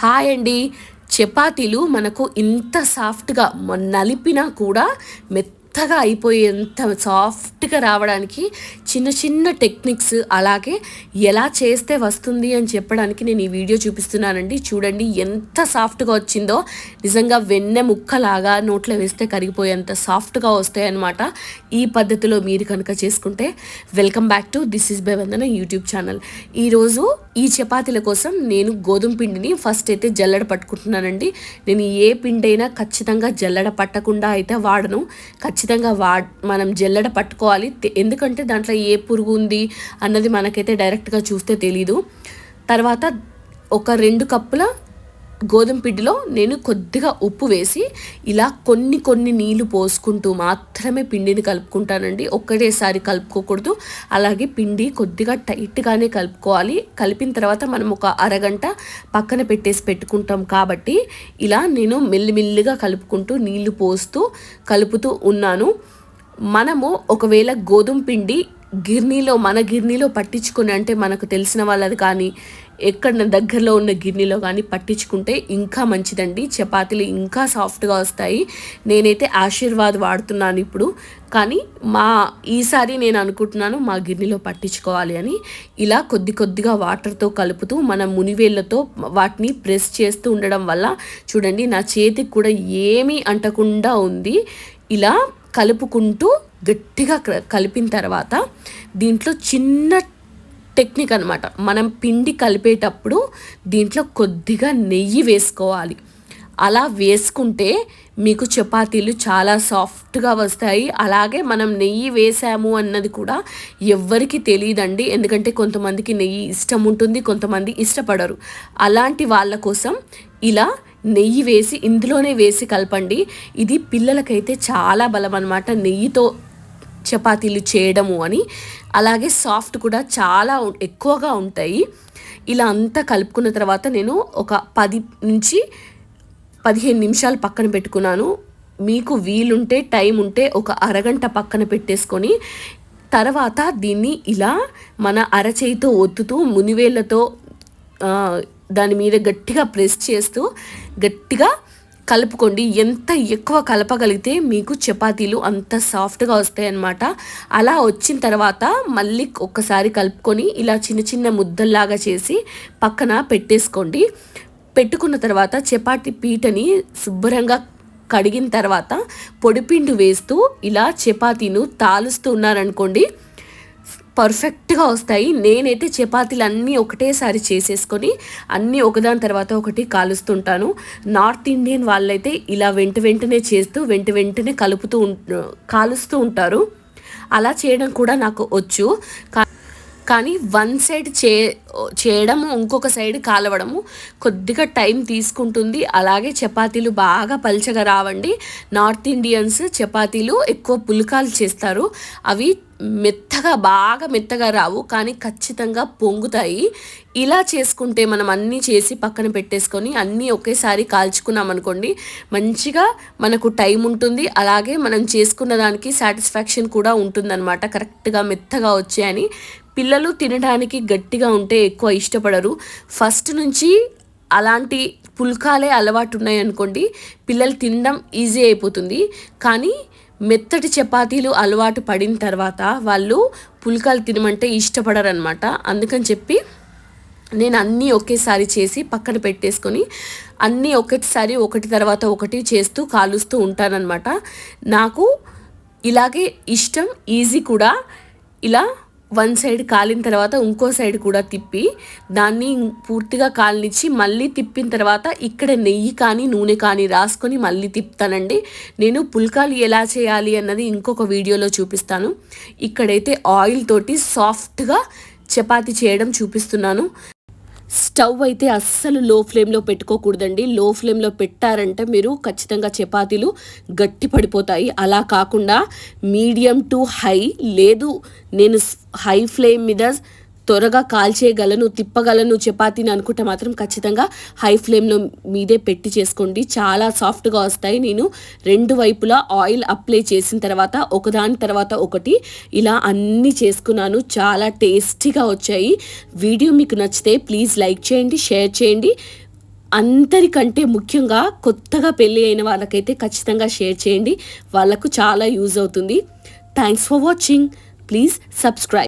Hi అండి. చపాతీలు మనకు ఇంత సాఫ్ట్గా నలిపినా కూడా మెత్తగా అయిపోయేంత సాఫ్ట్గా రావడానికి చిన్న చిన్న టెక్నిక్స్ అలాగే ఎలా చేస్తే వస్తుంది అని చెప్పడానికి నేను ఈ వీడియో చూపిస్తున్నానండి. చూడండి ఎంత సాఫ్ట్గా వచ్చిందో. నిజంగా వెన్నె ముక్కలాగా నోట్లో వేస్తే కరిగిపోయేంత సాఫ్ట్గా వస్తాయన్నమాట. ఈ పద్ధతిలో మీరు కనుక చేసుకుంటే welcome back to this is by Vandana YouTube channel. ఈరోజు ఈ చపాతీల కోసం నేను గోధుమ పిండిని ఫస్ట్ అయితే జల్లడ పట్టుకుంటున్నానండి. నేను ఏ పిండి అయినా ఖచ్చితంగా జల్లడ పట్టకుండా అయితే వాడను. ఖచ్చితంగా వా మనం జల్లడ పట్టుకోవాలి. ఎందుకంటే దాంట్లో ఏ పురుగు ఉంది అన్నది మనకైతే డైరెక్ట్గా చూస్తే తెలీదు. తర్వాత ఒక రెండు కప్పుల గోధుమ పిండిలో నేను కొద్దిగా ఉప్పు వేసి ఇలా కొన్ని కొన్ని నీళ్ళు పోసుకుంటూ మాత్రమే పిండిని కలుపుకుంటానండి. ఒక్కటేసారి కలుపుకోకూడదు. అలాగే పిండి కొద్దిగా టైట్గానే కలుపుకోవాలి. కలిపిన తర్వాత మనం ఒక అరగంట పక్కన పెట్టేసి పెట్టుకుంటాం కాబట్టి ఇలా నేను మెల్లిమెల్లిగా కలుపుకుంటూ నీళ్ళు పోస్తూ కలుపుతూ ఉన్నాను. మనము ఒకవేళ గోధుమ పిండి గిర్నీలో మన గిర్నీలో పట్టించుకుని అంటే మనకు తెలిసిన వాళ్ళది కానీ ఎక్కడ దగ్గరలో ఉన్న గిర్నీలో కానీ పట్టించుకుంటే ఇంకా మంచిదండి. చపాతీలు ఇంకా సాఫ్ట్గా వస్తాయి. నేనైతే ఆశీర్వాద్ వాడుతున్నాను ఇప్పుడు. కానీ మా ఈసారి నేను అనుకుంటున్నాను మా గిర్నీలో పట్టించుకోవాలి అని. ఇలా కొద్ది కొద్దిగా వాటర్తో కలుపుతూ మన మునివేళ్ళతో వాటిని ప్రెస్ చేస్తూ ఉండడం వల్ల చూడండి నా చేతికి కూడా ఏమీ అంటకుండా ఉంది. ఇలా కలుపుకుంటూ గట్టిగా క- కలిపిన తర్వాత దీంట్లో చిన్న టెక్నిక్ అనమాట మనం పిండి కలిపేటప్పుడు దీంట్లో కొద్దిగా నెయ్యి వేసుకోవాలి. అలా వేసుకుంటే మీకు చపాతీలు చాలా సాఫ్ట్గా వస్తాయి. అలాగే మనం నెయ్యి వేసాము అన్నది కూడా ఎవ్వరికి తెలియదండి. ఎందుకంటే కొంతమందికి నెయ్యి ఇష్టం ఉంటుంది కొంతమంది ఇష్టపడరు. అలాంటి వాళ్ళ కోసం ఇలా నెయ్యి వేసి ఇందులోనే వేసి కలపండి. ఇది పిల్లలకైతే చాలా బలం అనమాట నెయ్యితో చపాతీలు చేయడము అని. అలాగే సాఫ్ట్ కూడా చాలా ఎక్కువగా ఉంటాయి. ఇలా అంతా కలుపుకున్న తర్వాత నేను ఒక పది నుంచి పదిహేను నిమిషాలు పక్కన పెట్టుకున్నాను. మీకు వీలుంటే టైం ఉంటే ఒక అరగంట పక్కన పెట్టేసుకొని తర్వాత దీన్ని ఇలా మన అరచేయితో ఒత్తుతూ మునివేళ్ళతో దాని మీద గట్టిగా ప్రెస్ చేస్తూ గట్టిగా కలుపుకోండి. ఎంత ఎక్కువ కలపగలిగితే మీకు చపాతీలు అంత సాఫ్ట్గా వస్తాయి అన్నమాట అలా వచ్చిన తర్వాత మళ్ళీ ఒక్కసారి కలుపుకొని ఇలా చిన్న చిన్న ముద్దల్లాగా చేసి పక్కన పెట్టేసుకోండి. పెట్టుకున్న తర్వాత చపాతీ పీటని శుభ్రంగా కడిగిన తర్వాత పొడిపిండి వేస్తూ ఇలా చపాతీను తాలుస్తూ ఉన్నారనుకోండి పర్ఫెక్ట్గా వస్తాయి. నేనైతే చపాతీలు అన్నీ ఒకటేసారి చేసేసుకొని అన్నీ ఒకదాని తర్వాత ఒకటి కాలుస్తుంటాను. నార్త్ ఇండియన్ వాళ్ళైతే ఇలా వెంట వెంటనే చేస్తూ వెంట వెంటనే కలుపుతూ కాలుస్తూ ఉంటారు. అలా చేయడం కూడా నాకు వచ్చు. కా- కానీ వన్ సైడ్ చే చేయడము ఇంకొక సైడ్ కాలవడము కొద్దిగా టైం తీసుకుంటుంది. అలాగే చపాతీలు బాగా పల్చగా రావండి. నార్త్ ఇండియన్స్ చపాతీలు ఎక్కువ పుల్కాలు చేస్తారు. అవి మెత్తగా బాగా మెత్తగా రావు కానీ ఖచ్చితంగా పొంగుతాయి. ఇలా చేసుకుంటే మనం అన్నీ చేసి పక్కన పెట్టేసుకొని అన్నీ ఒకేసారి కాల్చుకున్నాం అనుకోండి మంచిగా మనకు టైం ఉంటుంది. అలాగే మనం చేసుకున్న దానికి సాటిస్ఫాక్షన్ కూడా ఉంటుందన్నమాట. కరెక్ట్గా మెత్తగా వచ్చాయని. పిల్లలు తినడానికి గట్టిగా ఉంటే ఎక్కువ ఇష్టపడరు. ఫస్ట్ నుంచి అలాంటి పుల్కాలే అలవాటు ఉన్నాయనుకోండి పిల్లలు తినడం ఈజీ అయిపోతుంది. కానీ మెత్తటి చపాతీలు అలవాటు పడిన తర్వాత వాళ్ళు పుల్కాలు తినమంటే ఇష్టపడరు అనమాట అందుకని చెప్పి నేను అన్నీ ఒకేసారి చేసి పక్కన పెట్టేసుకొని అన్నీ ఒకటిసారి ఒకటి తర్వాత ఒకటి చేస్తూ కాలుస్తూ ఉంటానన్నమాట. నాకు ఇలాగే ఇష్టం ఈజీ కూడా. ఇలా వన్ సైడ్ కాలిన తర్వాత ఇంకో సైడ్ కూడా తిప్పి దాన్ని పూర్తిగా కాలనిచ్చి మళ్ళీ తిప్పిన తర్వాత ఇక్కడ నెయ్యి కానీ నూనె కానీ రాసుకొని మళ్ళీ తిప్పుతానండి. నేను పుల్కాలు ఎలా చేయాలి అన్నది ఇంకొక వీడియోలో చూపిస్తాను. ఇక్కడైతే ఆయిల్ తోటి సాఫ్ట్గా చపాతి చేయడం చూపిస్తున్నాను. స్టవ్ అయితే అస్సలు లో ఫ్లేమ్లో పెట్టుకోకూడదండి. లో ఫ్లేమ్లో పెట్టారంటే మీరు ఖచ్చితంగా చపాతీలు గట్టి పడిపోతాయి. అలా కాకుండా మీడియం టు హై లేదు నేను హై ఫ్లేమ్ మీద త్వరగా కాల్చేయగలను తిప్పగలను చపాతీని అనుకుంటే మాత్రం ఖచ్చితంగా హై ఫ్లేమ్లో మీదే పెట్టి చేసుకోండి. చాలా సాఫ్ట్గా వస్తాయి. నేను రెండు వైపులా ఆయిల్ అప్లై చేసిన తర్వాత ఒకదాని తర్వాత ఒకటి ఇలా అన్నీ చేసుకున్నాను. చాలా టేస్టీగా వచ్చాయి. వీడియో మీకు నచ్చితే ప్లీజ్ లైక్ చేయండి షేర్ చేయండి. అందరికంటే ముఖ్యంగా కొత్తగా పెళ్ళి అయిన వాళ్ళకైతే ఖచ్చితంగా షేర్ చేయండి. వాళ్ళకు చాలా యూజ్ అవుతుంది. Thanks for watching. Please subscribe.